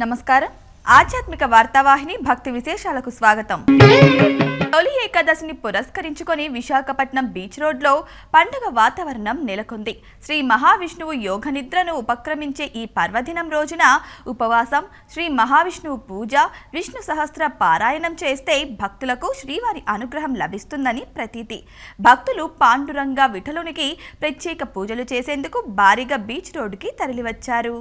నమస్కారం. ఆధ్యాత్మిక వార్తావాహిని భక్తి విశేషాలకు స్వాగతం. తొలి ఏకాదశిని పురస్కరించుకొని విశాఖపట్నం బీచ్ రోడ్లో పండుగ వాతావరణం నెలకొంది. శ్రీ మహావిష్ణువు యోగ నిద్రను ఉపక్రమించే ఈ పర్వదినం రోజున ఉపవాసం శ్రీ మహావిష్ణువు పూజ విష్ణు సహస్ర పారాయణం చేస్తే భక్తులకు శ్రీవారి అనుగ్రహం లభిస్తుందని ప్రతీతి. భక్తులు పాండురంగ విఠలునికి ప్రత్యేక పూజలు చేసేందుకు భారీగా బీచ్ రోడ్డుకి తరలివచ్చారు.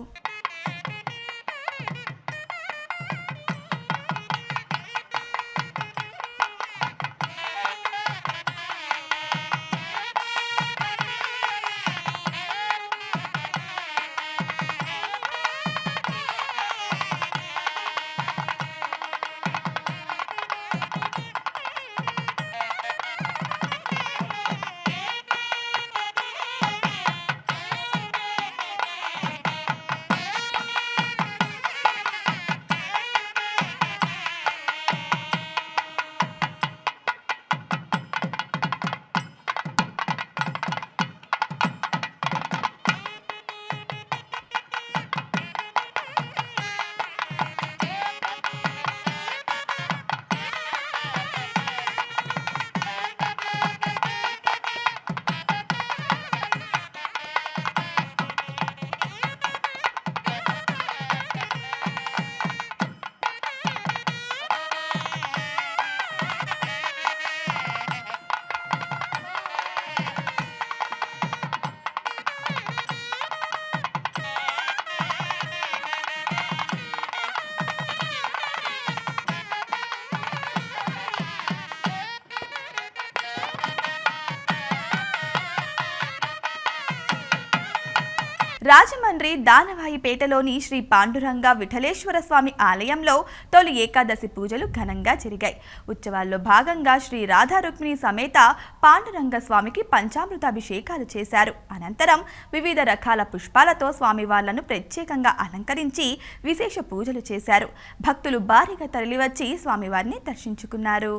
రాజమండ్రి దానవాయిపేటలోని శ్రీ పాండురంగ విఠలేశ్వర స్వామి ఆలయంలో తొలి ఏకాదశి పూజలు ఘనంగా జరిగాయి. ఉత్సవాల్లో భాగంగా శ్రీ రాధా రుక్మిణి సమేత పాండురంగ స్వామికి పంచామృతాభిషేకాలు చేశారు. అనంతరం వివిధ రకాల పుష్పాలతో స్వామివార్లను ప్రత్యేకంగా అలంకరించి విశేష పూజలు చేశారు. భక్తులు భారీగా తరలివచ్చి స్వామివారిని దర్శించుకున్నారు.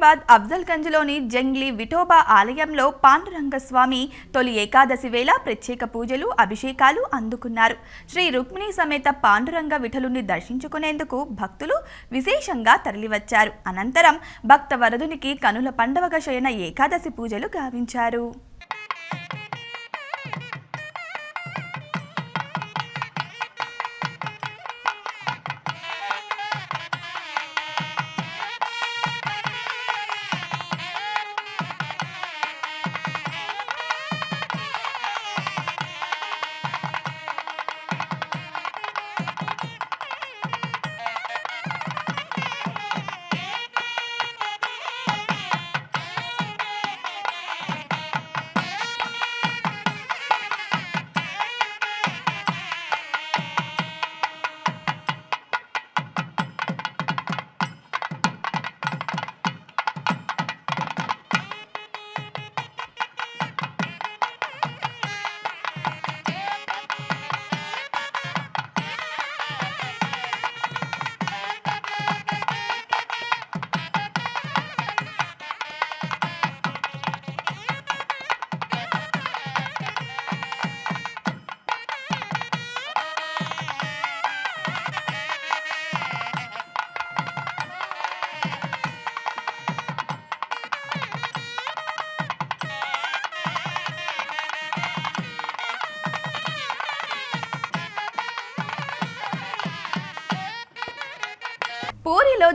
హైదరాబాద్ అఫ్జల్గంజ్లోని జంగ్లీ విఠోబా ఆలయంలో పాండురంగ స్వామి తొలి ఏకాదశి వేళ ప్రత్యేక పూజలు అభిషేకాలు అందుకున్నారు. శ్రీ రుక్మిణి సమేత పాండురంగ విఠలుని దర్శించుకునేందుకు భక్తులు విశేషంగా తరలివచ్చారు. అనంతరం భక్త వరదునికి కనుల పండవగ శయన ఏకాదశి పూజలు గావించారు.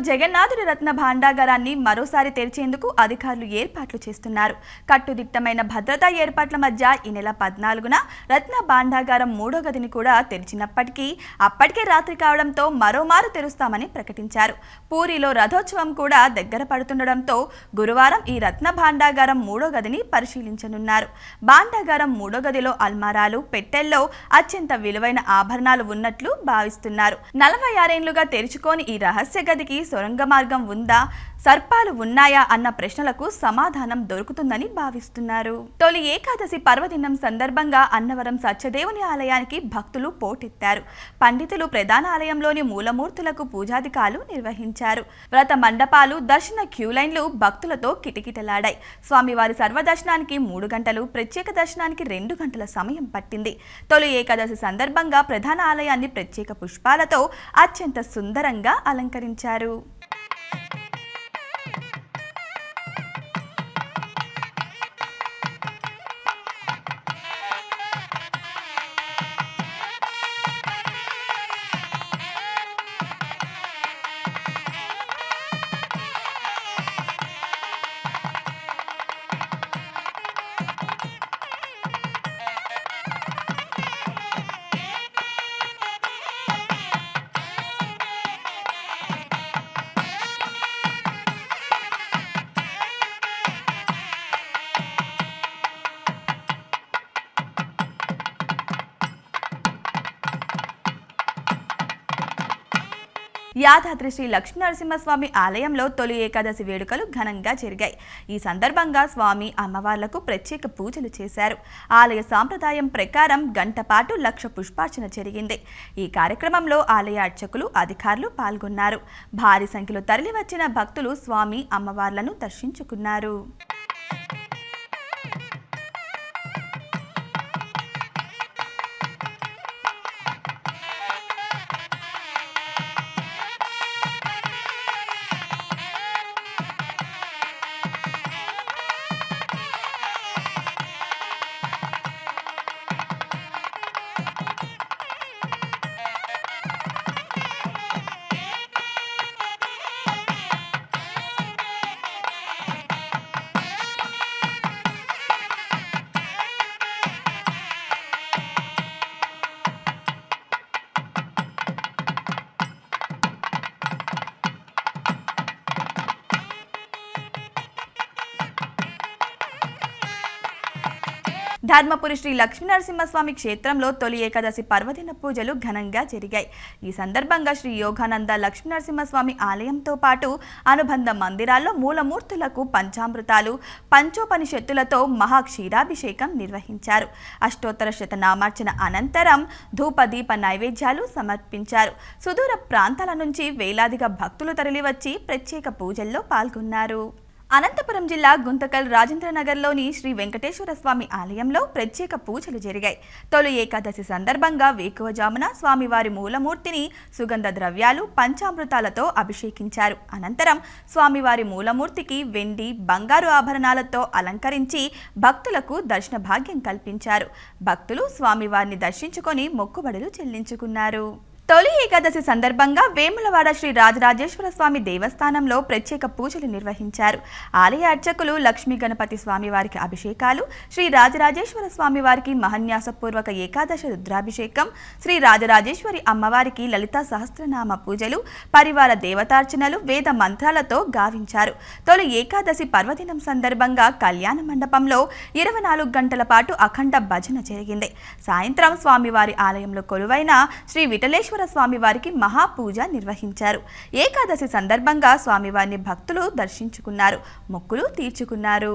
జగన్నాథుడి రత్న భాండాగారాన్ని మరోసారి తెరిచేందుకు అధికారులు ఏర్పాట్లు చేస్తున్నారు. కట్టుదిట్టమైన భద్రతా ఏర్పాట్ల మధ్య ఈ నెల పద్నాలుగున రత్న భాండాగారం మూడో గదిని కూడా తెరిచినప్పటికీ అప్పటికే రాత్రి కావడంతో మరోమారు తెరుస్తామని ప్రకటించారు. పూరిలో రథోత్సవం కూడా దగ్గర పడుతుండడంతో గురువారం ఈ రత్న భాండాగారం మూడో గదిని పరిశీలించనున్నారు. భాండాగారం మూడో గదిలో అల్మారాలు పెట్టెల్లో అత్యంత విలువైన ఆభరణాలు ఉన్నట్లు భావిస్తున్నారు. నలభై ఆరేళ్ళుగా తెరుచుకోని ఈ రహస్య గదికి సొరంగ మార్గం ఉందా? సర్పాలు ఉన్నాయా అన్న ప్రశ్నలకు సమాధానం దొరుకుతుందని భావిస్తున్నారు. తొలి ఏకాదశి పర్వదినం సందర్భంగా అన్నవరం సత్యదేవుని ఆలయానికి భక్తులు పోటెత్తారు. పండితులు ప్రధాన ఆలయంలోని మూలమూర్తులకు పూజాధికాలు నిర్వహించారు. వ్రత మండపాలు దర్శన క్యూలైన్లు భక్తులతో కిటకిటలాడాయి. స్వామివారి సర్వదర్శనానికి మూడు గంటలు ప్రత్యేక దర్శనానికి రెండు గంటల సమయం పట్టింది. తొలి ఏకాదశి సందర్భంగా ప్రధాన ఆలయాన్ని ప్రత్యేక పుష్పాలతో అత్యంత సుందరంగా అలంకరించారు. యాదాద్రి శ్రీ లక్ష్మీనరసింహస్వామి ఆలయంలో తొలి ఏకాదశి వేడుకలు ఘనంగా జరిగాయి. ఈ సందర్భంగా స్వామి అమ్మవార్లకు ప్రత్యేక పూజలు చేశారు. ఆలయ సాంప్రదాయం ప్రకారం గంట పాటు లక్ష పుష్పార్చన జరిగింది. ఈ కార్యక్రమంలో ఆలయ అర్చకులు అధికారులు పాల్గొన్నారు. భారీ సంఖ్యలో తరలివచ్చిన భక్తులు స్వామి అమ్మవార్లను దర్శించుకున్నారు. ధర్మపురి శ్రీ లక్ష్మీనరసింహస్వామి క్షేత్రంలో తొలి ఏకాదశి పర్వదిన పూజలు ఘనంగా జరిగాయి. ఈ సందర్భంగా శ్రీ యోగానంద లక్ష్మీనరసింహస్వామి ఆలయంతో పాటు అనుబంధ మందిరాల్లో మూలమూర్తులకు పంచామృతాలు పంచోపనిషత్తులతో మహాక్షీరాభిషేకం నిర్వహించారు. అష్టోత్తర శతనామార్చన అనంతరం ధూపదీప నైవేద్యాలు సమర్పించారు. సుదూర ప్రాంతాల నుంచి వేలాదిగా భక్తులు తరలివచ్చి ప్రత్యేక పూజల్లో పాల్గొన్నారు. అనంతపురం జిల్లా గుంతకల్ రాజేంద్రనగర్లోని శ్రీ వెంకటేశ్వర స్వామి ఆలయంలో ప్రత్యేక పూజలు జరిగాయి. తొలి ఏకాదశి సందర్భంగా వేకువజామున స్వామివారి మూలమూర్తిని సుగంధ ద్రవ్యాలు పంచామృతాలతో అభిషేకించారు. అనంతరం స్వామివారి మూలమూర్తికి వెండి బంగారు ఆభరణాలతో అలంకరించి భక్తులకు దర్శన భాగ్యం కల్పించారు. భక్తులు స్వామివారిని దర్శించుకొని మొక్కుబడులు చెల్లించుకున్నారు. తొలి ఏకాదశి సందర్భంగా వేములవాడ శ్రీ రాజరాజేశ్వర స్వామి దేవస్థానంలో ప్రత్యేక పూజలు నిర్వహించారు. ఆలయ అర్చకులు లక్ష్మీ గణపతి స్వామి వారికి అభిషేకాలు శ్రీ రాజరాజేశ్వర స్వామి వారికి మహన్యాసపూర్వక ఏకాదశి రుద్రాభిషేకం శ్రీ రాజరాజేశ్వరి అమ్మవారికి లలితా సహస్రనామ పూజలు పరివార దేవతార్చనలు వేద మంత్రాలతో గావించారు. తొలి ఏకాదశి పర్వదినం సందర్భంగా కళ్యాణ మండపంలో ఇరవై నాలుగు గంటల పాటు అఖండ భజన జరిగింది. సాయంత్రం స్వామివారి ఆలయంలో కొలువైన శ్రీ వెంకటేశ్వర స్వామి వారికి మహాపూజ నిర్వహించారు. ఏకాదశి సందర్భంగా స్వామివారిని భక్తులు దర్శించుకున్నారు. మొక్కులు తీర్చుకున్నారు.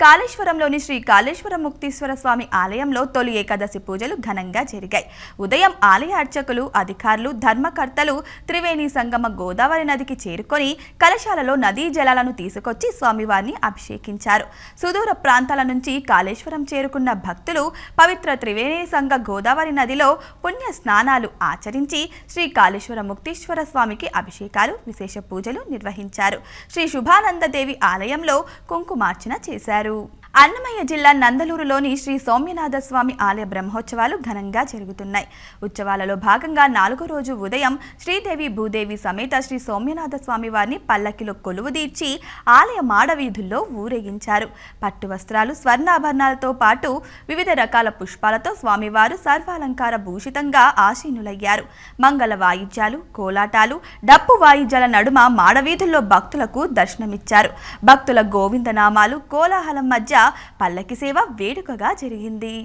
కాళేశ్వరంలోని శ్రీ కాళేశ్వర ముక్తీశ్వర స్వామి ఆలయంలో తొలి ఏకాదశి పూజలు ఘనంగా జరిగాయి. ఉదయం ఆలయ అర్చకులు అధికారులు ధర్మకర్తలు త్రివేణి సంగమ గోదావరి నదికి చేరుకొని కలశాలలో నదీ జలాలను తీసుకొచ్చి స్వామివారిని అభిషేకించారు. సుదూర ప్రాంతాల నుంచి కాళేశ్వరం చేరుకున్న భక్తులు పవిత్ర త్రివేణి సంగ గోదావరి నదిలో పుణ్య స్నానాలు ఆచరించి శ్రీ కాళేశ్వర ముక్తీశ్వర స్వామికి అభిషేకాలు విశేష పూజలు నిర్వహించారు. శ్రీ శుభానందదేవి ఆలయంలో కుంకుమార్చన చేశారు. battle అన్నమయ్య జిల్లా నందలూరులోని శ్రీ సౌమ్యనాథ స్వామి ఆలయ బ్రహ్మోత్సవాలు ఘనంగా జరుగుతున్నాయి. ఉత్సవాలలో భాగంగా నాలుగో రోజు ఉదయం శ్రీదేవి భూదేవి సమేత శ్రీ సౌమ్యనాథ స్వామి వారిని పల్లకిలో కొలువుదీర్చి ఆలయ మాడవీధుల్లో ఊరేగించారు. పట్టు వస్త్రాలు స్వర్ణాభరణాలతో పాటు వివిధ రకాల పుష్పాలతో స్వామివారు సర్వాలంకార భూషితంగా ఆసీనులయ్యారు మంగళ వాయిద్యాలు కోలాటాలు డప్పు వాయిద్యాల నడుమ మాడవీధుల్లో భక్తులకు దర్శనమిచ్చారు. భక్తుల గోవిందనామాలు కోలాహలం మధ్య పల్లకి సేవ వేడుకగా జరిగింది.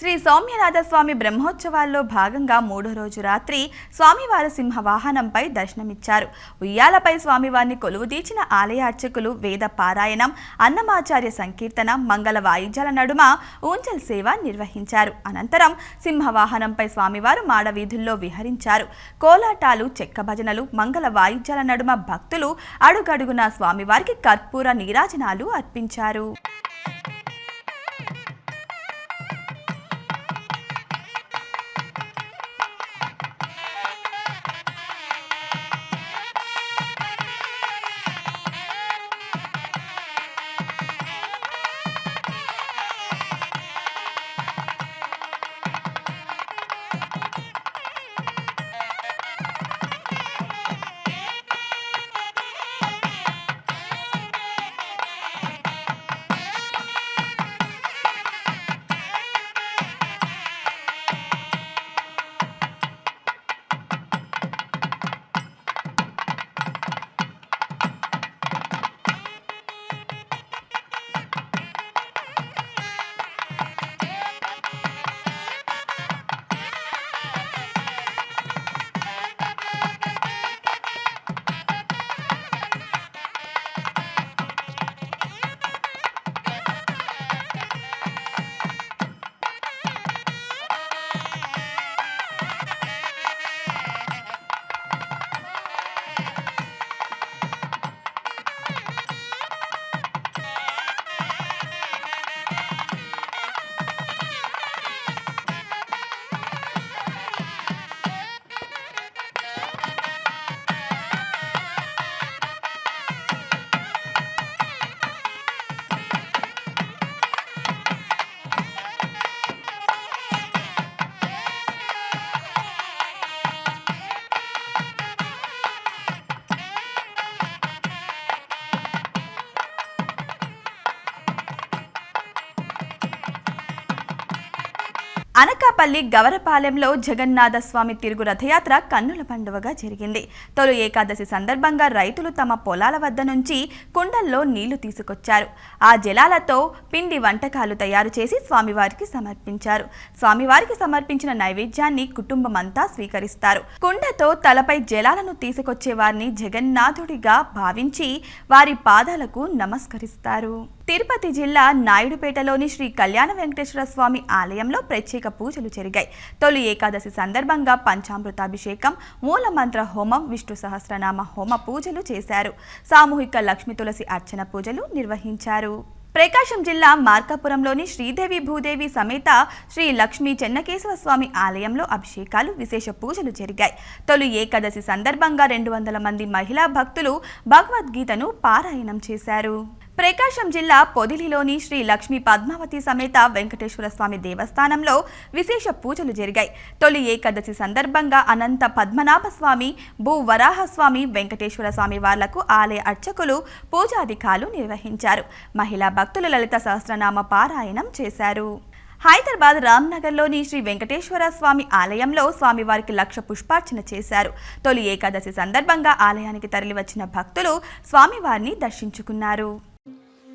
శ్రీ సౌమ్యనాథ స్వామి బ్రహ్మోత్సవాల్లో భాగంగా మూడో రోజు రాత్రి స్వామివారి సింహ వాహనంపై దర్శనమిచ్చారు. ఉయ్యాలపై స్వామివారిని కొలువుదీర్చిన ఆలయ అర్చకులు వేద పారాయణం అన్నమాచార్య సంకీర్తన మంగళ వాయిద్యాల నడుమ ఊంజల్ సేవ నిర్వహించారు. అనంతరం సింహ వాహనంపై స్వామివారు మాడవీధుల్లో విహరించారు. కోలాటాలు చెక్క భజనలు మంగళ వాయిద్యాల నడుమ భక్తులు అడుగడుగున స్వామివారికి కర్పూర నీరాజనాలు అర్పించారు. అనకాపల్లి గవరపాలెంలో జగన్నాథ స్వామి తిరుగు రథయాత్ర కన్నుల పండువగా జరిగింది. తొలి ఏకాదశి సందర్భంగా రైతులు తమ పొలాల వద్ద నుంచి కుండల్లో నీళ్ళు తీసుకొచ్చారు. ఆ జలాలతో పిండి వంటకాలు తయారు చేసి స్వామివారికి సమర్పించారు. స్వామివారికి సమర్పించిన నైవేద్యాన్ని కుటుంబమంతా స్వీకరిస్తారు. కుండతో తలపై జలాలను తీసుకొచ్చే వారిని జగన్నాథుడిగా భావించి వారి పాదాలకు నమస్కరిస్తారు. తిరుపతి జిల్లా నాయుడుపేటలోని శ్రీ కళ్యాణ వెంకటేశ్వర స్వామి ఆలయంలో ప్రత్యేక పూజలు జరిగాయి. తొలి ఏకాదశి సందర్భంగా పంచామృతాభిషేకం మూలమంత్ర హోమం విష్ణు సహస్రనామ హోమ పూజలు చేశారు. సామూహిక లక్ష్మీ తులసి అర్చన పూజలు నిర్వహించారు. ప్రకాశం జిల్లా మార్కాపురంలోని శ్రీదేవి భూదేవి సమేత శ్రీ లక్ష్మీ చెన్నకేశవ స్వామి ఆలయంలో అభిషేకాలు విశేష పూజలు జరిగాయి. తొలి ఏకాదశి సందర్భంగా రెండు వందల మంది మహిళా భక్తులు భగవద్గీతను పారాయణం చేశారు. ప్రకాశం జిల్లా పొదిలిలోని శ్రీ లక్ష్మీ పద్మావతి సమేత వెంకటేశ్వర స్వామి దేవస్థానంలో విశేష పూజలు జరిగాయి. తొలి ఏకాదశి సందర్భంగా అనంత పద్మనాభ స్వామి భూ వరాహ స్వామి వెంకటేశ్వర స్వామి వార్లకు ఆలయ అర్చకులు పూజాధికారులు నిర్వహించారు. మహిళా భక్తులు లలిత సహస్రనామ పారాయణం చేశారు. హైదరాబాద్ రామ్నగర్లోని శ్రీ వెంకటేశ్వర స్వామి ఆలయంలో స్వామివారికి లక్ష పుష్పార్చన చేశారు. తొలి ఏకాదశి సందర్భంగా ఆలయానికి తరలివచ్చిన భక్తులు స్వామివారిని దర్శించుకున్నారు.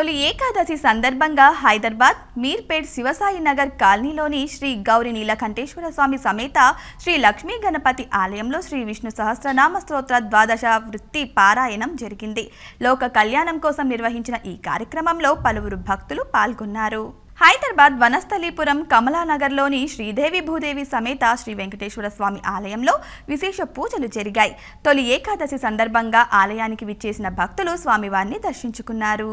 తొలి ఏకాదశి సందర్భంగా హైదరాబాద్ మీర్పేట్ శివసాయి నగర్ కాలనీలోని శ్రీ గౌరి నీలకంఠేశ్వర స్వామి సమేత శ్రీ లక్ష్మీ గణపతి ఆలయంలో శ్రీ విష్ణు సహస్రనామ స్తోత్ర ద్వాదశ వృత్తి పారాయణం జరిగింది. లోక కళ్యాణం కోసం నిర్వహించిన ఈ కార్యక్రమంలో పలువురు భక్తులు పాల్గొన్నారు. హైదరాబాద్ వనస్థలీపురం కమలానగర్లోని శ్రీదేవి భూదేవి సమేత శ్రీ వెంకటేశ్వర స్వామి ఆలయంలో విశేష పూజలు జరిగాయి. తొలి ఏకాదశి సందర్భంగా ఆలయానికి విచ్చేసిన భక్తులు స్వామివారిని దర్శించుకున్నారు.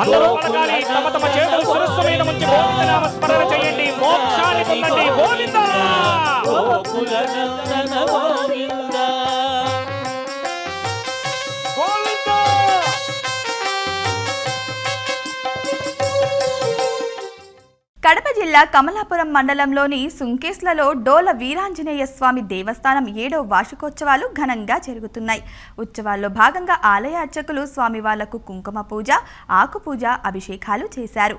అందరూ పలకాలి. తమ తమ చేతులు శిరస్సు మీద ఉంచి గోవిందనామ స్మరణ చేయండి. మోక్షాన్ని పొందండి. గోవింద! గోకుల నందన గోవింద కడప జిల్లా కమలాపురం మండలంలోని సుంకేస్లలో డోల వీరాంజనేయ స్వామి దేవస్థానం ఏడో వార్షికోత్సవాలు ఘనంగా జరుగుతున్నాయి. ఉత్సవాల్లో భాగంగా ఆలయ అర్చకులు స్వామివార్లకు కుంకుమ పూజ ఆకు పూజ అభిషేకాలు చేశారు.